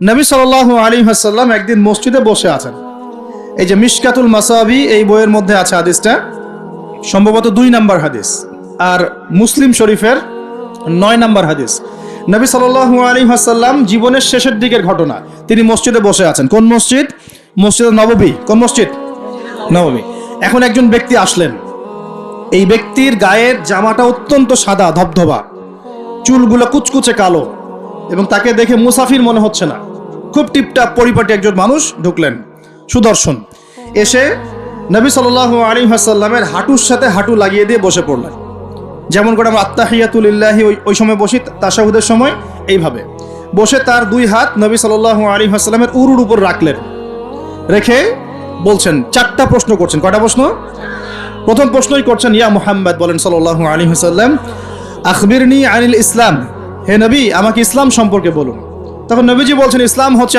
নবী সাল আলী হাসাল্লাম একদিন মসজিদে বসে আছেন। এই যে মিশকাতুল মাসাবি এই বইয়ের মধ্যে আছে হাদিসটা, সম্ভবত দুই নাম্বার হাদিস। আর মুসলিম শরীফের নয় নাম্বার হাদিস। নবী সাল আলী হাসাল্লাম জীবনের শেষের দিকের ঘটনা, তিনি মসজিদে বসে আছেন। কোন মসজিদ? মসজিদ নববী। কোন মসজিদ? নববী। এখন একজন ব্যক্তি আসলেন। এই ব্যক্তির গায়ের জামাটা অত্যন্ত সাদা, ধবধবা। চুলগুলো কুচকুচে কালো এবং তাকে দেখে মুসাফির মনে হচ্ছে না। খুব টিপটাপ পরিপাটি একজন মানুষ ঢুকলেন। সুদর্শন। এসে নবী সাল আলী হাসাল্লামের হাঁটুর সাথে হাঁটু লাগিয়ে দিয়ে বসে পড়লেন। যেমন করে আমরা আত্মাহিয়াতুলিল্লাহি ওই ওই সময় বসি তাসাহুদের সময় এইভাবে। বসে তার দুই হাত নবী সাল আলী হাসাল্লামের উরুর উপর রাখলেন। রেখে বলছেন, চারটা প্রশ্ন করছেন। কয়টা প্রশ্ন? প্রথম প্রশ্নই করছেন, ইয়া মুহাম্মদ, বলেন সাল্লাল্লাহু আলাইহি ওয়াসাল্লাম, আখবিরনি আনিল ইসলাম। হে নবী, আমাকে ইসলাম সম্পর্কে বলুন। তখন নবীজি বলছেন, ইসলাম হচ্ছে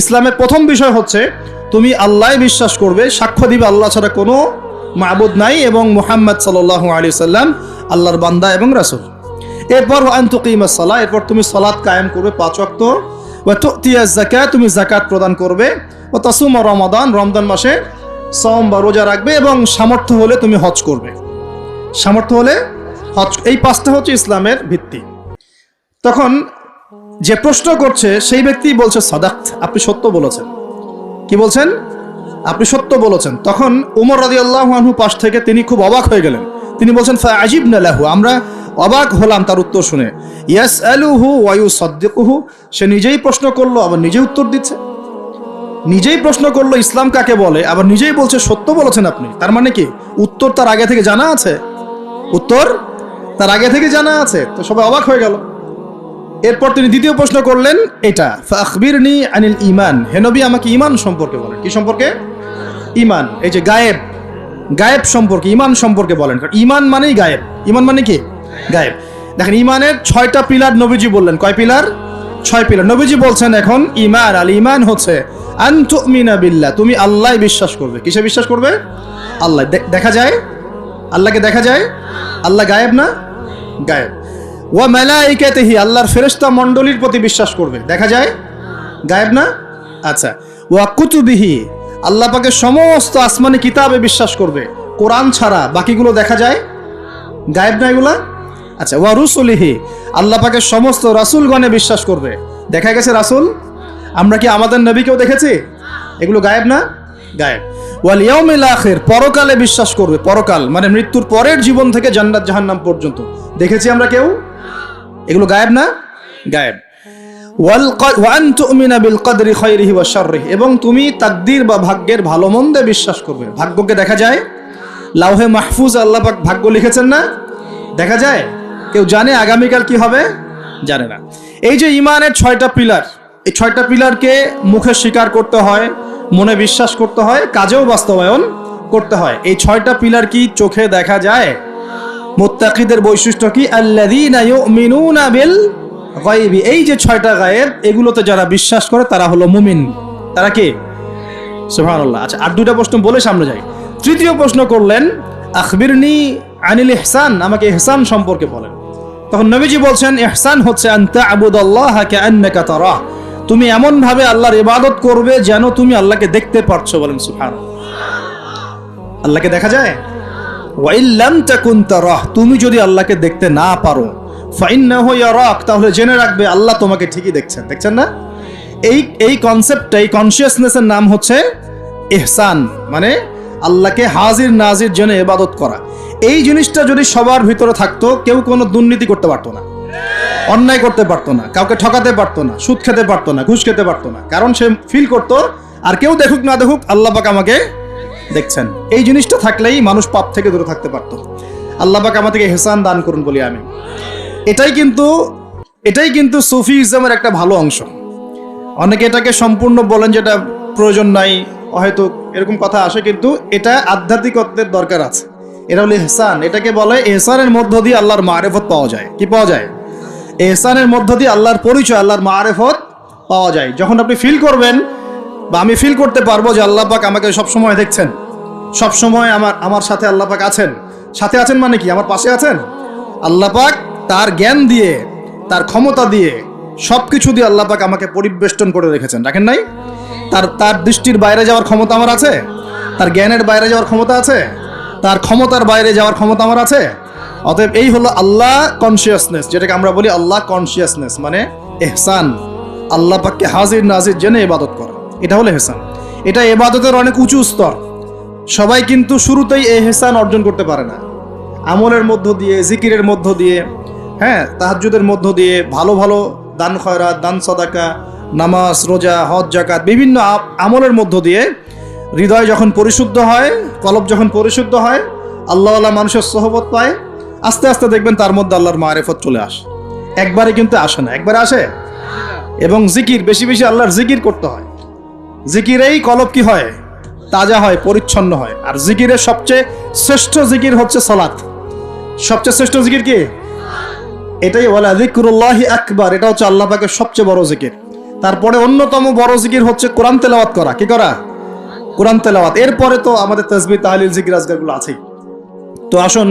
ইসলামের প্রথম বিষয় হচ্ছে, তুমি আল্লাহ বিশ্বাস করবে, সাক্ষ্য দিবে আল্লাহ ছাড়া কোনো মাবুদ নাই এবং মুহাম্মদ সাল্লাল্লাহু আলাইহি সাল্লাম আল্লাহর বান্দা এবং রাসূল। এরপর আন্তুকিমাস সালাহ এরপর তুমি সালাত কায়েম করবে পাঁচ ওয়াক্ত। তুমি যাকাত প্রদান করবে। ও তাসুম রমাদান, রমজান মাসে সম বা রোজা রাখবে এবং সামর্থ্য হলে তুমি হজ করবে। সামর্থ্য হলে হজ, এই পাঁচটা হচ্ছে ইসলামের ভিত্তি। তখন যে প্রশ্ন করছে, সেই ব্যক্তি বলছে সদাক্ত আপনি সত্য বলেছেন। কি বলছেন? আপনি সত্য বলেছেন। তখন উমর রাজি আল্লাহু পাশ থেকে তিনি খুব অবাক হয়ে গেলেন। তিনি বলছেন আজিব নালাহু আমরা অবাক হলাম তার উত্তর শুনে। ইয়াস আলুহু ওয়ায়ু সদ্দিকুহু সে নিজেই প্রশ্ন করল, আবার নিজেই উত্তর দিচ্ছে। নিজেই প্রশ্ন করল, ইসলাম কাকে বলে? আবার নিজেই বলছে, সত্য বলেছেন আপনি। তার মানে কি? উত্তর তার আগে থেকে জানা আছে? উত্তর তার আগে থেকে জানা আছে, তো সবাই অবাক হয়ে গেল। এরপর তিনি দ্বিতীয় প্রশ্ন করলেন, এটা আখবিরনি আনিল ইমান হেনবি আমাকে ইমান সম্পর্কে বলেন। কি সম্পর্কে? ইমান এই যে গায়েব। গায়েব সম্পর্কে ইমান সম্পর্কে বলেন। কারণ ইমান মানেই গায়েব। ইমান মানে কি? গায়েব। দেখেন ইমানের ছয়টা পিলার নবীজি বললেন। কয় পিলার? ছয় পিলার। নবীজি বলছেন এখন ইমান আল ইমান হচ্ছে বিল্লাহ। তুমি আল্লাহ বিশ্বাস করবে। কিসে বিশ্বাস করবে? আল্লাহ। দেখা যায়? আল্লাহকে দেখা যায়? আল্লাহ গায়েব না? গায়েব। ওয়া মালাইকাতিহি, আল্লাহর ফেরেস্তা মণ্ডলীর প্রতি বিশ্বাস করবে। দেখা যায়? গায়েব না? আচ্ছা। ওয়া কুতুবিহি, আল্লাহ পাকে সমস্ত আসমানি কিতাবে বিশ্বাস করবে। কোরআন ছাড়া বাকিগুলো দেখা যায়? গায়েব না এগুলা? আচ্ছা ওয়া রুসুলিহি, আল্লাহ পাকে সমস্ত রাসূলগণে বিশ্বাস করবে। দেখা গেছে রাসূল? আমরা কি আমাদের নবীকেও দেখেছি? এগুলো গায়েব না? গায়েব। ওয়াল ইয়াউমিল পরকালে বিশ্বাস করবে, পরকাল মানে মৃত্যুর পরের জীবন থেকে জান্নাত জাহান্নাম পর্যন্ত। দেখেছি আমরা কেউ? এগুলো গায়েব না? গায়েব। এবং তুমি তাকদির বা ভাগ্যের ভালো মন্দে বিশ্বাস করবে। ভাগ্যকে দেখা যায়? লাউহে মাহফুজ আল্লাহ ভাগ্য লিখেছেন না? দেখা যায়? কেউ জানে আগামীকাল কি হবে? জানে না। এই যে ইমানের ছয়টা পিলার, এই ছয়টা পিলারকে মুখে স্বীকার করতে হয় মনে বিশ্বাস করতে হয়, কাজেও বাস্তবায়ন করতে হয়। এই ছয়টা পিলার কি চোখে দেখা যায়? মুত্তাকিদের বৈশিষ্ট্য কি? গায়বি। এই যে ছয়টা গায়েব, এগুলোতে যারা বিশ্বাস করে, তারা হলো মুমিন। তারা কি? সুবহানাল্লাহ। আচ্ছা আর দুইটা প্রশ্ন বলে সামনে যাই। তৃতীয় প্রশ্ন করলেন, আখবিরনি আনিল ইহসান, আমাকে ইহসান সম্পর্কে বলেন। তখন নবীজি বলছেন, ইহসান হচ্ছে আনতা আবুদাল্লাহ কাআন্নাকা তারাহ। তুমি এমন ভাবে আল্লাহর ইবাদত করবে যেন তুমি আল্লাহকে দেখতে পারছ বলেন সুবহানাল্লাহ আল্লাহকে দেখা যায়? তুমি যদি আল্লাহকে দেখতে না পারো তাহলে জেনে রাখবে আল্লাহ তোমাকে ঠিকই দেখছেন। দেখছেন না? এই এই কনসেপ্টটা এই কনসিয়াসনেসের নাম হচ্ছে ইহসান মানে আল্লাহকে হাজির নাজির জন্য ইবাদত করা। এই জিনিসটা যদি সবার ভিতরে থাকতো, কেউ কোনো দুর্নীতি করতে পারতো না। অন্যায় করতে পারতো না, কাউকে ঠকাতে পারতো না, সুদ খেতে পারতো না, ঘুষ খেতে পারতো না। কারণ সে ফিল করতো, আর কেউ দেখুক না দেখুক, আল্লাহ পাক আমাকে দেখছেন। এই জিনিসটা থাকলেই মানুষ পাপ থেকে দূরে থাকতে পারতো। আল্লাহ পাক আমাদেরকে হেসান দান করুন বলি আমি এটাই কিন্তু এটাই কিন্তু সুফি ইসলামের একটা ভালো অংশ। অনেকে এটাকে সম্পূর্ণ বলেন যেটা প্রয়োজন নাই, হয়তো এরকম কথা আসে, কিন্তু এটা আধ্যাত্মিকত্বের দরকার আছে। এটা হলো এহসান। এটাকে বলে এহসানের মধ্য দিয়ে আল্লাহর মারেফত পাওয়া যায়। কি পাওয়া যায়? এহসানের মধ্য দিয়ে আল্লাহর পরিচয়, আল্লাহর মারেফত পাওয়া যায়। যখন আপনি ফিল করবেন বা আমি ফিল করতে পারব যে আল্লাহ পাক আমাকে সব সময় দেখছেন সব সময় আমার আমার সাথে আল্লাহ পাক আছেন। সাথে আছেন মানে কি? আমার পাশে আছেন? আল্লাহ পাক তার জ্ঞান দিয়ে, তার ক্ষমতা দিয়ে সব কিছু দিয়ে আল্লাহ পাক আমাকে পরিবেষ্টন করে রেখেছেন। রাখেন নাই? তার তার দৃষ্টির বাইরে যাওয়ার ক্ষমতা আমার আছে? তার জ্ঞানের বাইরে যাওয়ার ক্ষমতা আছে? তার ক্ষমতার বাইরে যাওয়ার ক্ষমতা আমার আছে? অতএব এই হলো আল্লাহ কনসিয়াসনেস যেটাকে আমরা বলি আল্লাহ কনসিয়াসনেস মানে এহসান। আল্লাহ পাককে হাজির নাজির জেনে ইবাদত করা। এটা হলো এহসান। এটা এবাদতের অনেক উঁচু স্তর। সবাই কিন্তু শুরুতেই এহসান অর্জন করতে পারে না। আমলের মধ্য দিয়ে, জিকিরের মধ্য দিয়ে হ্যাঁ তাহাজ্জুদের মধ্য দিয়ে ভালো ভালো দান খয়রাত, দান সদাকা, নামাজ, রোজা, হজ জাকাত বিভিন্ন আমলের মধ্য দিয়ে হৃদয় যখন পরিশুদ্ধ হয়, কলব যখন পরিশুদ্ধ হয় আল্লাহ মানুষের সহবত পায় আস্তে আস্তে দেখবেন তার মধ্যে আল্লাহর মারেফত চলে আসে। একবারে কিন্তু আসে না, একবারে আসে? এবং জিকির, বেশি বেশি আল্লাহর জিকির করতে হয়। জিকিরেই কলব কি হয়? তাজা হয়, পরিচ্ছন্ন হয়। আর জিকিরের সবচেয়ে শ্রেষ্ঠ জিকির হচ্ছে সালাত। সবচেয়ে শ্রেষ্ঠ জিকির কি? এটাই বলে জিক্রুল্লাহ আকবার, এটা হচ্ছে আল্লাহ পাকের সবচেয়ে বড় জিকির। তারপরে অন্যতম বড় জিকির হচ্ছে কোরআন তেলাওয়াত করা। কি করা? কোরআন তেলাওয়াত। এরপরে তো আমাদের তসবি তাহলিল, জিকির, আজগারগুলো আছেই। তো আসুন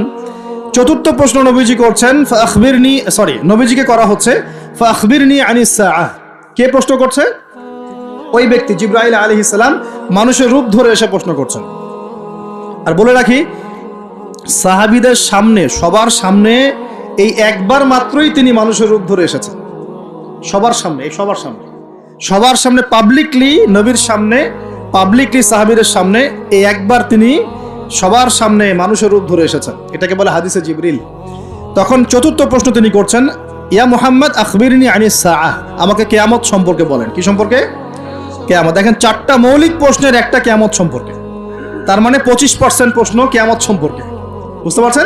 চতুর্থ প্রশ্ন নবীজি করছেন আখবিরনি সরি, নবীজিকে করা হচ্ছে আখবিরনি আনিস সাআহ। কে প্রশ্ন করছে? ওই ব্যক্তি, জিব্রাইল আলী ইসলাম মানুষের রূপ ধরে এসে প্রশ্ন করছেন। আর বলে রাখি, সাহাবিদের সামনে, সবার সামনে, এই একবার মাত্রই তিনি মানুষের রূপ ধরে এসেছেন। সবার সামনে, এই সবার সামনে। সবার সামনে পাবলিকলি নবীর সামনে পাবলিকলি সাহাবিদের সামনে, এই একবার তিনি সবার সামনে মানুষের রূপ ধরে এসেছেন এটাকে বলে হাদিসে জিবরিল। তখন চতুর্থ প্রশ্ন তিনি করছেন, ইয়া মোহাম্মদ, আখবিরনি আনিস সাআহ। আমাকে কেয়ামত সম্পর্কে বলেন। কি সম্পর্কে? কেয়ামত। দেখেন, চারটা মৌলিক প্রশ্নের একটা কেয়ামত সম্পর্কে। তার মানে পঁচিশ পার্সেন্ট প্রশ্ন কেয়ামত সম্পর্কে। বুঝতে পারছেন?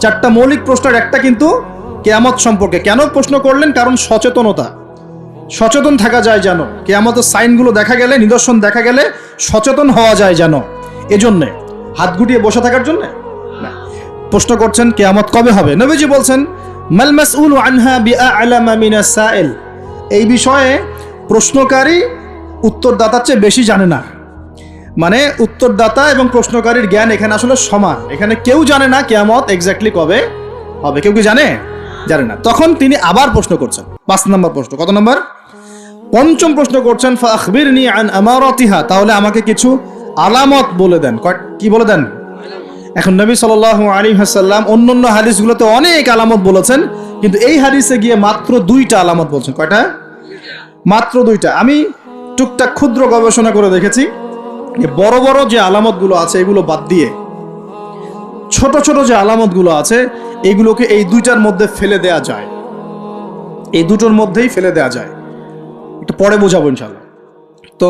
চারটা মৌলিক প্রশ্নের একটা কিন্তু কেয়ামত সম্পর্কে। কেন প্রশ্ন করলেন? কারণ সচেতনতা। সচেতন থাকা যায় যেন। কেয়ামতের সাইনগুলো দেখা গেলে, নিদর্শন দেখা গেলে সচেতন হওয়া যায় যেন। এজন্যে। হাত গুটিয়ে বসে থাকার জন্য? না। প্রশ্ন করছেন কেয়ামত কবে হবে? নবীজি বলছেন মাল মাসউল আনহা বিআলামা মিনাস সাইল। এই বিষয়ে প্রশ্নকারী উত্তরদাতার চেয়ে বেশি জানে না। মানে উত্তরদাতা এবং প্রশ্নকারীর জ্ঞান এখানে আসলে সমান। এখানে কেউ জানে না কেয়ামত এক্স্যাক্টলি কবে হবে। কেউ কি জানে? জানে না। তখন তিনি আবার প্রশ্ন করছেন। পাঁচ নম্বর প্রশ্ন কত নম্বর? পঞ্চম প্রশ্ন করছেন ফাখবিরনি আন আমারাতিহা। তাহলে আমাকে কিছু আলামত বলে দেন। কি বলে দেন? এখন নবী সাল আলী হাসাল্লাম অন্য অন্য হাদিসগুলোতে অনেক আলামত বলেছেন, কিন্তু এই হাদিসে গিয়ে মাত্র দুইটা আলামত বলছেন। কয়টা? মাত্র দুইটা। আমি টুকটাক ক্ষুদ্র গবেষণা করে দেখেছি যে বড় বড় যে আলামতগুলো আছে, এগুলো বাদ দিয়ে ছোট ছোট যে আলামতগুলো আছে, এগুলোকে এই দুইটার মধ্যে ফেলে দেয়া যায়। এই দুটোর মধ্যেই ফেলে দেয়া যায়। একটু পরে বোঝাবো ইনশাল্লাহ তো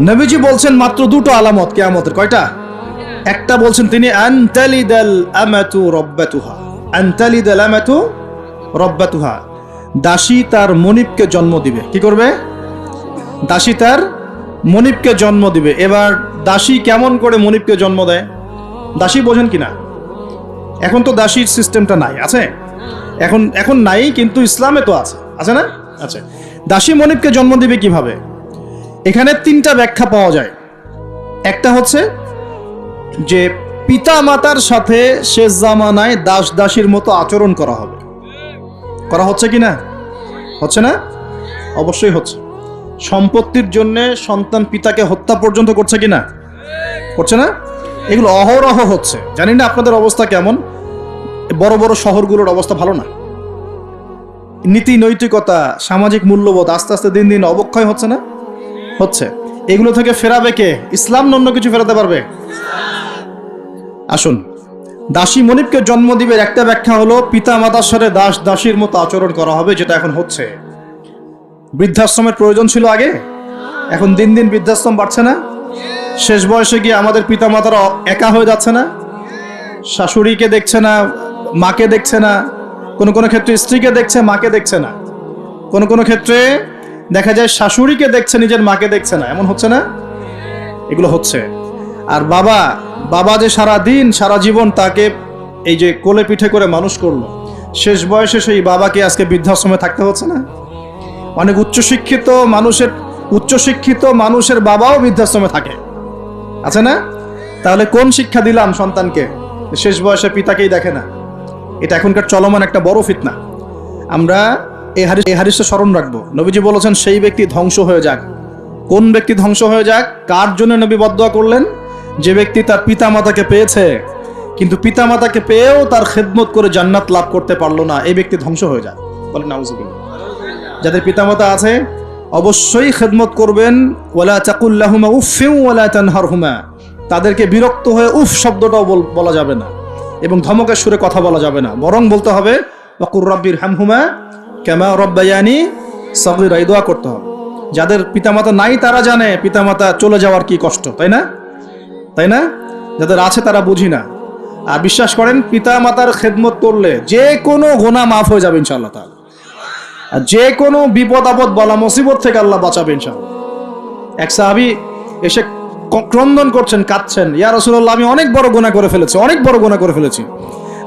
নবীজি বলছেন মাত্র দুটো আলামত কেয়ামতের, কয়টা? একটা বলছেন তিনি দাসী তার মনিবকে জন্ম দিবে। কি করবে? দাসী তার মনিবকে জন্ম দিবে। এবার দাসী কেমন করে মনিবকে জন্ম দেয়? দাসী বোঝেন কিনা? এখন তো দাসীর সিস্টেমটা নাই, আছে? এখন এখন নাই, কিন্তু ইসলামে তো আছে। আছে না? আছে দাসী মনিবকে জন্ম দিবে কীভাবে? এখানে তিনটা ব্যাখ্যা পাওয়া যায়। একটা হচ্ছে যে পিতা মাতার সাথে শেষ জামানায় দাস দাসীর মতো আচরণ করা হবে। করা হচ্ছে কি না? হচ্ছে না? অবশ্যই হচ্ছে। সম্পত্তির জন্য সন্তান পিতাকে হত্যা পর্যন্ত করছে কি না? করছে না? এগুলো অহরহ হচ্ছে। জানি না আপনাদের অবস্থা কেমন? বড় বড় শহরগুলোর অবস্থা ভালো না। নীতি নৈতিকতা সামাজিক মূল্যবোধ আস্তে আস্তে দিন দিন অবক্ষয় হচ্ছে না? হচ্ছে। এগুলো থেকে ফেরাবে কে? ইসলাম অন্য কিছু ফেরাতে পারবে? আসুন। দাসী মনিবকে জন্ম দিবে একটা ব্যাখ্যা হলো পিতা মাতার সাথে দাস দাসীর মতো আচরণ করা হবে, যেটা এখন হচ্ছে। বৃদ্ধাশ্রমের প্রয়োজন ছিল আগে? এখন দিন দিন বৃদ্ধাশ্রম বাড়ছে না? শেষ বয়সে গিয়ে আমাদের পিতা মাতারা একা হয়ে যাচ্ছে না? শাশুড়িকে দেখছে না, মাকে দেখছে না, কোনো কোনো ক্ষেত্রে স্ত্রীকে দেখছে, মাকে দেখছে না। কোনো কোনো ক্ষেত্রে দেখা যায় শাশুড়িকে দেখছে, নিজের মাকে দেখছে না। এমন হচ্ছে না? এগুলো হচ্ছে। আর বাবা বাবা যে সারা দিন সারা জীবন তাকে এই যে কোলে পিঠে করে মানুষ করল, শেষ বয়সে সেই বাবাকে আজকে বৃদ্ধাশ্রমে থাকতে হচ্ছে না? অনেক উচ্চশিক্ষিত মানুষের উচ্চশিক্ষিত মানুষের বাবাও বৃদ্ধাশ্রমে থাকে। আছে না? তাহলে কোন শিক্ষা দিলাম সন্তানকে? শেষ বয়সে পিতাকেই দেখে না। এটা এখনকার চলমান একটা বড় ফিতনা। আমরা এই হারিস এই হারিসটা স্মরণ রাখব। নবীজি বলেছেন, সেই ব্যক্তি ধ্বংস হয়ে যাক। কোন ব্যক্তি ধ্বংস হয়ে যাক? কার জন্য নবী বদয়া করলেন? যে ব্যক্তি তার পিতা মাতাকে পেয়েছে, কিন্তু পিতা মাতাকে পেয়েও তার খেদমত করে জান্নাত লাভ করতে পারল না। এই ব্যক্তি ধ্বংস হয়ে যায় বলেন যাদের পিতামাতা আছে, অবশ্যই খেদমত করবেন, ওয়ালা চাকুল্লাহুমা উফিউ ওয়ালা তানহারহুমা। তাদেরকে বিরক্ত হয়ে উফ শব্দটাও বলা যাবে না এবং ধমকের সুরে কথা বলা যাবে না। বরং বলতে হবে, ওয়াকুর রব্বির হামহুমা কেমা রব্বায়ানি সগিরা, এই দোয়া করতে হবে। যাদের পিতামাতা নাই, তারা জানে পিতামাতা চলে যাওয়ার কি কষ্ট, তাই না? তাই না? যাদের আছে, তারা বুঝি না। আর বিশ্বাস করেন পিতা মাতার খেদমত করলে যে কোনো গোনা মাফ হয়ে যাবে ইনশাআল্লাহ তাআলা। আর যে কোনো বিপদ আপদ বলা মুসিবত থেকে আল্লাহ বাঁচাবে ইনশাআল্লাহ। এক সাহাবি এসে ক্রন্দন করছেন, কাঁদছেন, ইয়া রাসূলুল্লাহ, আমি অনেক বড় গোনা করে ফেলেছি, অনেক বড় গোনা করে ফেলেছি।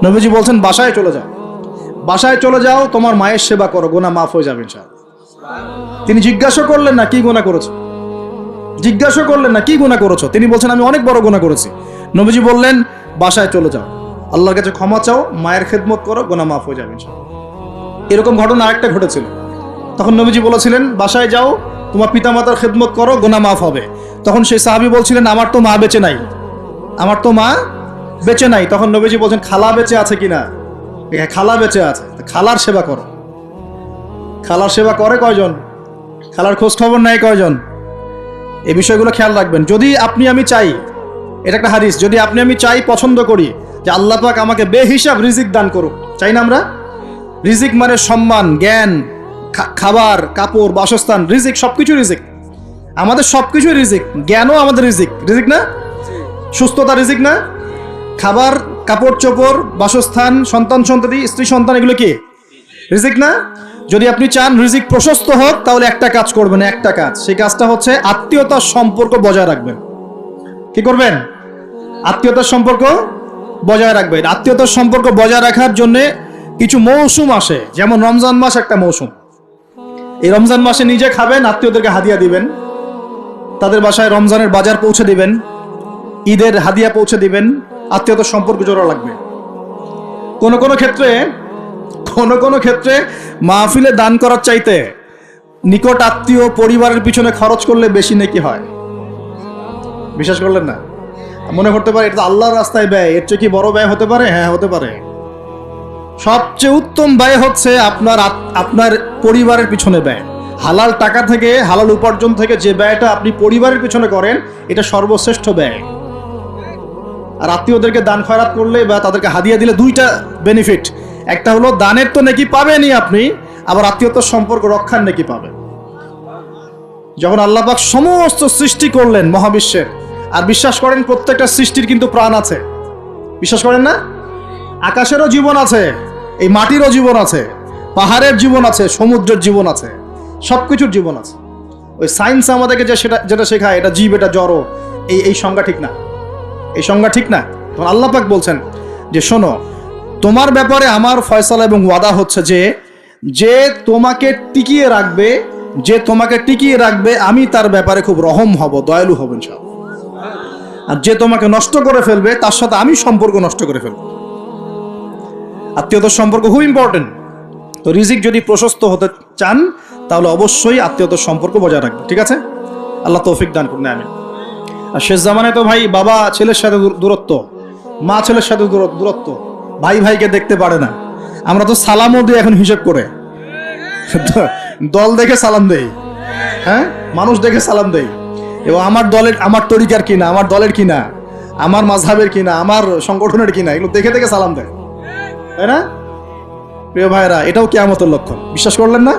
নবীজি বলছেন, বাসায় চলে যাও। বাসায় চলে যাও, তোমার মায়ের সেবা করো গোনা মাফ হয়ে যাবে তিনি জিজ্ঞাসা করলেন, না, কি গোনা করেছ? জিজ্ঞাসা করলেন, না, কি গোনা করেছ? তিনি বলছেন, আমি অনেক বড় গোনা করেছি। নবীজি বললেন, বাসায় চলে যাও। আল্লাহর কাছে ক্ষমা চাও, মায়ের খেদমত করো গোনা মাফ হয়ে যাবে। এরকম ঘটনা আরেকটা ঘটেছিল। তখন নবীজি বলেছিলেন, বাসায় যাও, তোমার পিতামাতার খেদমত করো গোনা মাফ হবে। তখন সেই সাহাবি বলছিলেন, আমার তো মা বেঁচে নাই। আমার তো মা বেঁচে নাই। তখন নবীজি বলছেন, খালা বেঁচে আছে কিনা? খালা বেঁচে আছে। খালার সেবা করো। খালার সেবা করে কয়জন? খালার খোঁজ খবর নেয় কয়জন? এই বিষয়গুলো খেয়াল রাখবেন। যদি আপনি আমি চাই, এটা একটা হাদিস, যদি আপনি আমি চাই পছন্দ করি, যে আল্লাহ পাক আমাকে বেহিসাব রিজিক দান করুক, চাই না আমরা? রিজিক মানে সম্মান, জ্ঞান খাবার, কাপড়, বাসস্থান, রিজিক, সবকিছু রিজিক। আমাদের সব সবকিছু রিজিক, জ্ঞানও আমাদের রিজিক। রিজিক না? সুস্থতা রিজিক না? খাবার কাপড় চোপড় বাসস্থান, সন্তান সন্ততি, স্ত্রী সন্তান, এগুলো কি? রিজিক না? যদি আপনি চান রিজিক প্রশস্ত হোক, তাহলে একটা কাজ করবেন, একটা কাজ। সেই কাজটা হচ্ছে আত্মীয়তার সম্পর্ক বজায় রাখবেন। কি করবেন? আত্মীয়তার সম্পর্ক বজায় রাখবেন। আত্মীয়তার সম্পর্ক বজায় রাখার জন্য কিছু মৌসুম আসে। যেমন রমজান মাস একটা মৌসুম। এই রমজান মাসে নিজে খাবেন, আত্মীয়দেরকে হাদিয়া দিবেন। তাদের বাসায় রমজানের বাজার পৌঁছে দিবেন। ঈদের হাদিয়া পৌঁছে দিবেন। আত্মীয়তার সম্পর্ক জোড়া লাগবে। কোন কোন ক্ষেত্রে, কোন কোন ক্ষেত্রে মাহফিলে দান করার চাইতে নিকট আত্মীয় পরিবারের পিছনে খরচ করলে বেশি নাকি হয়। বিশ্বাস করলেন না? মনে করতে পারে এটা আল্লাহর রাস্তায় ব্যয়, এর চেয়ে কি বড় ব্যয় হতে পারে? হ্যাঁ হতে পারে। সবচেয়ে উত্তম ব্যয় হচ্ছে আপনার আপনার পরিবারের পিছনে ব্যয়। হালাল টাকা থেকে, হালাল উপার্জন থেকে যে ব্যয়টা আপনি পরিবারের পিছনে করেন, এটা সর্বশ্রেষ্ঠ ব্যয়। আর আত্মীয়দেরকে দান খয়রাত করলে বা তাদেরকে হাদিয়া দিলে দুইটা বেনিফিট একটা হলো দানের তো নাকি পাবেনই আপনি, আবার আত্মীয়তার সম্পর্ক রক্ষার নাকি পাবেন। যখন আল্লাহ পাক সমস্ত সৃষ্টি করলেন মহাবিশ্বের আর বিশ্বাস করেন প্রত্যেকটা সৃষ্টির কিন্তু প্রাণ আছে। বিশ্বাস করেন না? আকাশেরও জীবন আছে, এই মাটিরও জীবন আছে, পাহাড়ের জীবন আছে, সমুদ্রের জীবন আছে সব কিছুর জীবন আছে। ওই সায়েন্স আমাদেরকে যে সেটা, যেটা শেখায়, এটা জীব, এটা জড়ো, এই এই সংজ্ঞা ঠিক না। এই সংজ্ঞা ঠিক না? তখন আল্লাহ পাক বলছেন যে, শোনো, তোমার ব্যাপারে আমার ফয়সালা এবং ওয়াদা হচ্ছে যে যে তোমাকে টিকিয়ে রাখবে, যে তোমাকে টিকিয়ে রাখবে, আমি তার ব্যাপারে খুব রহম হব, দয়ালু হব ইনশাআল্লাহ। আর যে তোমাকে নষ্ট করে ফেলবে, তার সাথে আমি সম্পর্ক নষ্ট করে ফেলব। আত্মীয়তার সম্পর্ক খুব ইম্পর্টেন্ট তো রিজিক যদি প্রশস্ত হতে চান, তাহলে অবশ্যই আত্মীয়তার সম্পর্ক বজায় রাখবে ঠিক আছে? আল্লাহ তৌফিক দান করুন আমি আর শেষ জামানায় তো ভাই বাবা ছেলের সাথে দূরত্ব, মা ছেলের সাথে দূরত্ব ভাই ভাইকে দেখতে পারে না। আমরা তো সালামও দিই এখন হিসেব করে। দল দেখে সালাম দেই। হ্যাঁ? মানুষ দেখে সালাম দেই। এবং আমার দলের আমার তরিকার কিনা, আমার দলের কিনা, আমার মাঝহাবের কিনা, আমার সংগঠনের কিনা, এগুলো দেখে দেখে সালাম দেয়। তাই না? প্রিয় ভাইরা এটাও কেয়ামতের লক্ষণ। বিশ্বাস করলেন না?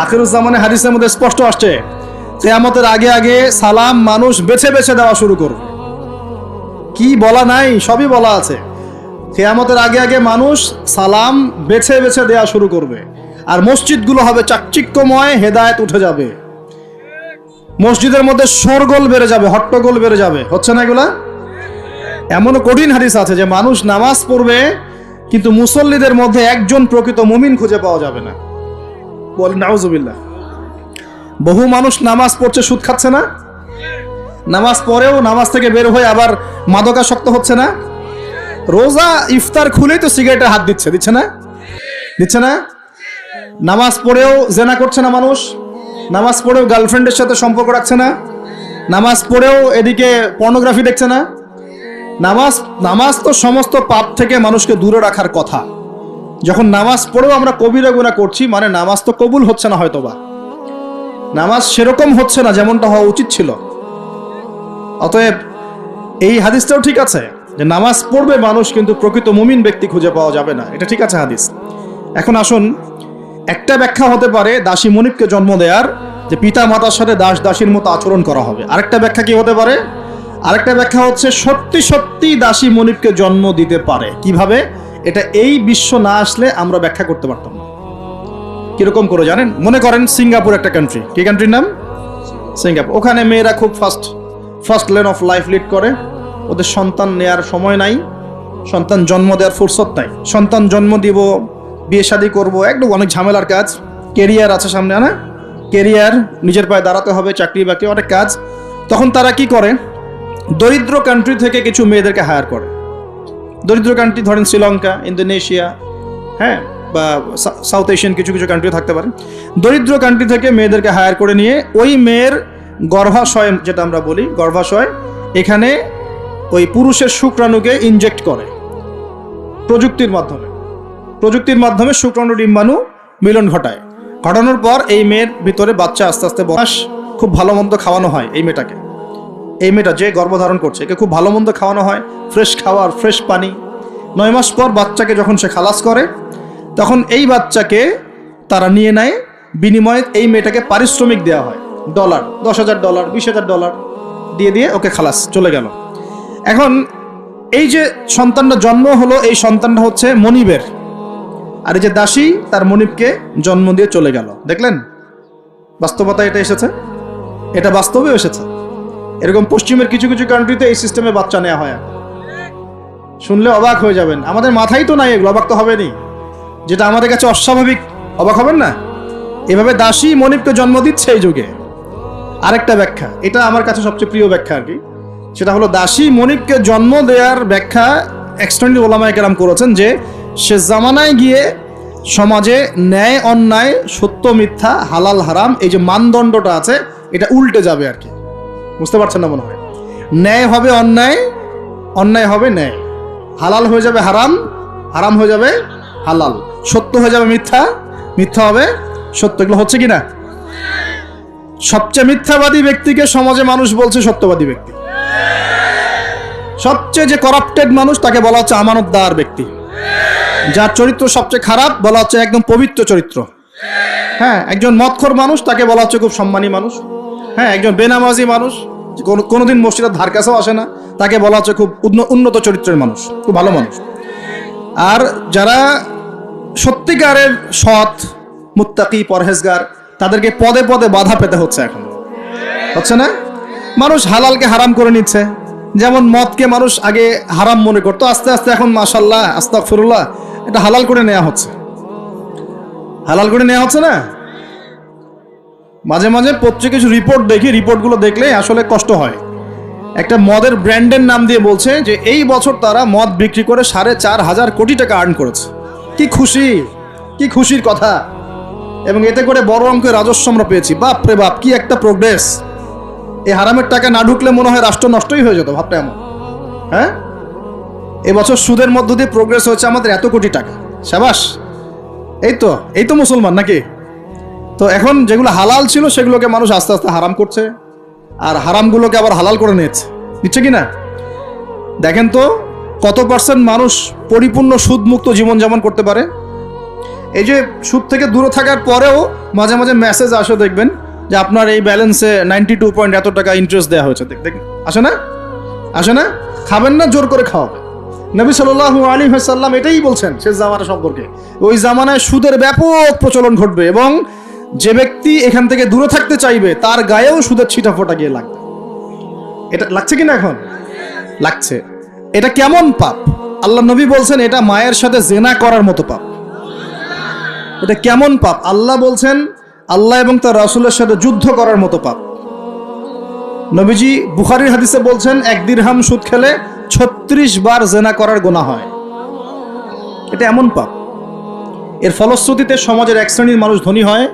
আখিরুজ্জামানে হাদিসের মধ্যে স্পষ্ট আসছে। কেয়ামতের আগে আগে সালাম মানুষ বেছে বেছে দেওয়া শুরু করবে। কি বলা নাই? সবই বলা আছে। কেয়ামতের আগে আগে মানুষ সালাম বেছে বেছে দেওয়া শুরু করবে। আর মসজিদগুলো হবে চাকচিক্যময়, হেদায়েত উঠে যাবে। মসজিদের মধ্যে শোরগোল বেড়ে যাবে, হট্টগোল বেড়ে যাবে। হচ্ছে না এগুলা? এমনও কঠিন হাদিস আছে যে মানুষ নামাজ পড়বে, কিন্তু মুসল্লিদের মধ্যে একজন প্রকৃত মুমিন খুঁজে পাওয়া যাবে না। বল নাউজুবিল্লাহ। বহু মানুষ নামাজ পড়ছে, সুদ খাচ্ছে না? নামাজ পড়েও নামাজ থেকে বের হয়ে আবার মাদকাসক্ত হচ্ছে না? রোজা ইফতার খুলেই তো সিগারেটে হাত দিচ্ছে দিচ্ছে না? দিচ্ছে না? নামাজ পড়েও জেনা করছে না মানুষ? নামাজ পড়েও গার্লফ্রেন্ডের সাথে সম্পর্ক রাখছে না? নামাজ পড়েও এদিকে পর্নোগ্রাফি দেখছে না? নামাজ নামাজ তো সমস্ত পাপ থেকে মানুষকে দূরে রাখার কথা। যখন নামাজ পড়েও আমরা কবিরা গুণা করছি মানে নামাজ তো কবুল হচ্ছে না হয়তোবা। নামাজ সেরকম হচ্ছে না যেমনটা হওয়া উচিত ছিল। অতএব এই হাদিসটাও ঠিক আছে যে নামাজ পড়বে মানুষ কিন্তু প্রকৃত মুমিন ব্যক্তি খুঁজে পাওয়া যাবে না। এটা ঠিক আছে হাদিস। এখন আসুন, একটা ব্যাখ্যা হতে পারে দাসী মনিবকে জন্ম দেওয়ার যে পিতা মাতার সাথে দাস দাসীর মতো আচরণ করা হবে। আরেকটা ব্যাখ্যা কি হতে পারে? আরেকটা ব্যাখ্যা হচ্ছে, সত্যি সত্যি দাসী মনিবকে জন্ম দিতে পারে। কীভাবে? এটা এই বিশ্ব না আসলে আমরা ব্যাখ্যা করতে পারতাম কীরকম করে জানেন? মনে করেন সিঙ্গাপুর একটা কান্ট্রি কি কান্ট্রির নাম? সিঙ্গাপুর। ওখানে মেয়েরা খুব fast fast lane of life lead করে। ওদের সন্তান নেয়ার সময় নাই, সন্তান জন্ম দেওয়ার ফুরসত নাই। সন্তান জন্ম দিব, বিয়ে শাদি করব, একদম অনেক ঝামেলার কাজ। কেরিয়ার আছে সামনে না? কেরিয়ার নিজের পায়ে দাঁড়াতে হবে, চাকরি বাকরি অনেক কাজ। তখন তারা কি করে? দরিদ্র কান্ট্রি থেকে কিছু মেয়েদেরকে হায়ার করে। দরিদ্র কান্ট্রি ধরেন শ্রীলঙ্কা, ইন্দোনেশিয়া হ্যাঁ? বা সাউথ এশিয়ান কিছু কিছু কান্ট্রি থাকতে পারে। দরিদ্র কান্ট্রি থেকে মেয়েদেরকে হায়ার করে নিয়ে ওই মেয়ের গর্ভাশয় যেটা আমরা বলি, গর্ভাশয়, এখানে ওই পুরুষের শুক্রাণুকে ইনজেক্ট করে প্রযুক্তির মাধ্যমে। প্রযুক্তির মাধ্যমে শুক্রাণু ডিম্বাণু মিলন ঘটায়। ঘটানোর পর এই মেয়ের ভিতরে বাচ্চা আস্তে আস্তে বয়স খুব ভালো মন্দ খাওয়ানো হয় এই মেয়েটাকে। এই মেয়েটা যে গর্ভধারণ করছে, একে খুব ভালো মন্দ খাওয়ানো হয় ফ্রেশ খাওয়ার ফ্রেশ পানি। নয় মাস পর বাচ্চাকে যখন সে খালাস করে তখন এই বাচ্চাকে তারা নিয়ে নেয়। বিনিময়ে এই মেয়েটাকে পারিশ্রমিক দেওয়া হয়। ডলার, দশ হাজার ডলার, বিশ হাজার ডলার দিয়ে দিয়ে ওকে খালাস, চলে গেল। এখন এই যে সন্তানটা জন্ম হলো, এই সন্তানটা হচ্ছে মনিবের। আর এই যে দাসী, তার মনিবকে জন্ম দিয়ে চলে গেল। দেখলেন? বাস্তবতা এটা এসেছে। এটা বাস্তবেও এসেছে। এরকম পশ্চিমের কিছু কিছু কান্ট্রিতে এই সিস্টেমে বাচ্চা নেওয়া হয়। শুনলে অবাক হয়ে যাবেন। আমাদের মাথায় তো নাই এগুলো, অবাক তো হবেনি যেটা আমাদের কাছে অস্বাভাবিক। অবাক হবেন না? এভাবে দাসী মনিবকে জন্ম দিচ্ছে এই যুগে। আরেকটা ব্যাখ্যা, এটা আমার কাছে সবচেয়ে প্রিয় ব্যাখ্যা আর কি। সেটা হলো, দাসী মনিবকে জন্ম দেওয়ার ব্যাখ্যা এক্সটেন্ডেড ওলামায় কেরাম করেছেন যে, সে জামানায় গিয়ে সমাজে ন্যায়, অন্যায়, সত্য, মিথ্যা, হালাল, হারাম, এই যে মানদণ্ডটা আছে, এটা উল্টে যাবে আর কি। বুঝতে পারছেন না মনে হয়? ন্যায় হবে অন্যায় অন্যায় হবে ন্যায়। হালাল হয়ে যাবে হারাম হারাম হয়ে যাবে হালাল। সত্য হয়ে যাবে মিথ্যা? মিথ্যা হবে? সত্য। এগুলো হচ্ছে কি না সবচেয়ে মিথ্যাবাদী ব্যক্তিকে সমাজে মানুষ বলছে সত্যবাদী ব্যক্তি। সবচেয়ে যে করাপ্টেড মানুষ তাকে বলা হচ্ছে আমানতদার ব্যক্তি। যার চরিত্র সবচেয়ে খারাপ বলা হচ্ছে একদম পবিত্র চরিত্র। হ্যাঁ একজন মৎখর মানুষ তাকে বলা হচ্ছে খুব সম্মানী মানুষ। হ্যাঁ একজন বেনামাজি মানুষ কোনো কোনোদিন মসজিদের ধার কাছেও আসে না, তাকে বলা হচ্ছে খুব উন্নত চরিত্রের মানুষ, খুব ভালো মানুষ। আর যারা সত্যিকারের সৎ, মুত্তাকি, পরহেজগার, তাদেরকে পদে পদে বাধা পেতে হচ্ছে এখন। হচ্ছে না? মানুষ হালালকে হারাম করে নিচ্ছে। যেমন মদকে মানুষ আগে হারাম মনে করতো, আস্তে আস্তে এখন মাসাল্লাহ মাশাল্লাহ আস্তাগফিরুল্লাহ, এটা হালাল করে নেওয়া হচ্ছে। হালাল করে নেওয়া হচ্ছে না? মাঝে মাঝে পত্রিকা কিছু রিপোর্ট দেখি রিপোর্টগুলো দেখলে আসলে কষ্ট হয়। একটা মদের ব্র্যান্ডের নাম দিয়ে বলছে যে, এই বছর তারা মদ বিক্রি করে সাড়ে চার হাজার কোটি টাকা আর্ন করেছে। কি খুশি? কি খুশির কথা? এবং এতে করে বড় অঙ্কের রাজস্ব আমরা পেয়েছি। বাপ রে বাপ, কি একটা প্রোগ্রেস এই হারামের টাকা না ঢুকলে মনে হয় রাষ্ট্র নষ্টই হয়ে যেত, ভাবটা এমন। হ্যাঁ? এবছর সুদের মধ্য দিয়ে প্রোগ্রেস হয়েছে আমাদের এত কোটি টাকা। সাবাস, এই তো এই তো মুসলমান নাকি? তো এখন যেগুলো হালাল ছিল সেগুলোকে মানুষ আস্তে আস্তে হারাম করছে। আর হারামগুলোকে আবার হালাল করে নিচ্ছে নিচ্ছে কি না? দেখেন তো কত পার্সেন্ট মানুষ পরিপূর্ণ সুদমুক্ত জীবনযাপন করতে পারে? এই যে সুদ থেকে দূরে থাকার পরেও মাঝে মাঝে মেসেজ আসে, দেখবেন, যে আপনার এই ব্যালেন্সে নাইনটি টু পয়েন্ট এত টাকা ইন্টারেস্ট দেওয়া হয়েছে। দেখ দেখ, আসে না? আসে না? খাবেন না, জোর করে খাওয়াবে নবী সাল্লাহ আলী সাল্লাম এটাই বলছেন শেষ জামানা সম্পর্কে। ওই জামানায় সুদের ব্যাপক প্রচলন ঘটবে এবং যে ব্যক্তি এখান থেকে দূরে থাকতে চাইবে, তার গায়েও সুদের ছিটা ফোটা গিয়ে লাগবে। এটা লাগছে কি না এখন? লাগছে। এটা কেমন পাপ? আল্লাহ নবী বলছেন, এটা মায়ের সাথে জেনা করার মতো পাপ। এটা কেমন পাপ? আল্লাহ বলছেন, আল্লাহ এবং তার রাসুলের সাথে যুদ্ধ করার মতো পাপ। নবীজি বুখারির হাদিসে বলছেন, এক দিরহাম সুদ খেলে ছত্রিশ বার জেনা করার গোনা হয়। এটা এমন পাপ। এর ফলশ্রুতিতে সমাজের এক শ্রেণির মানুষ ধনী হয়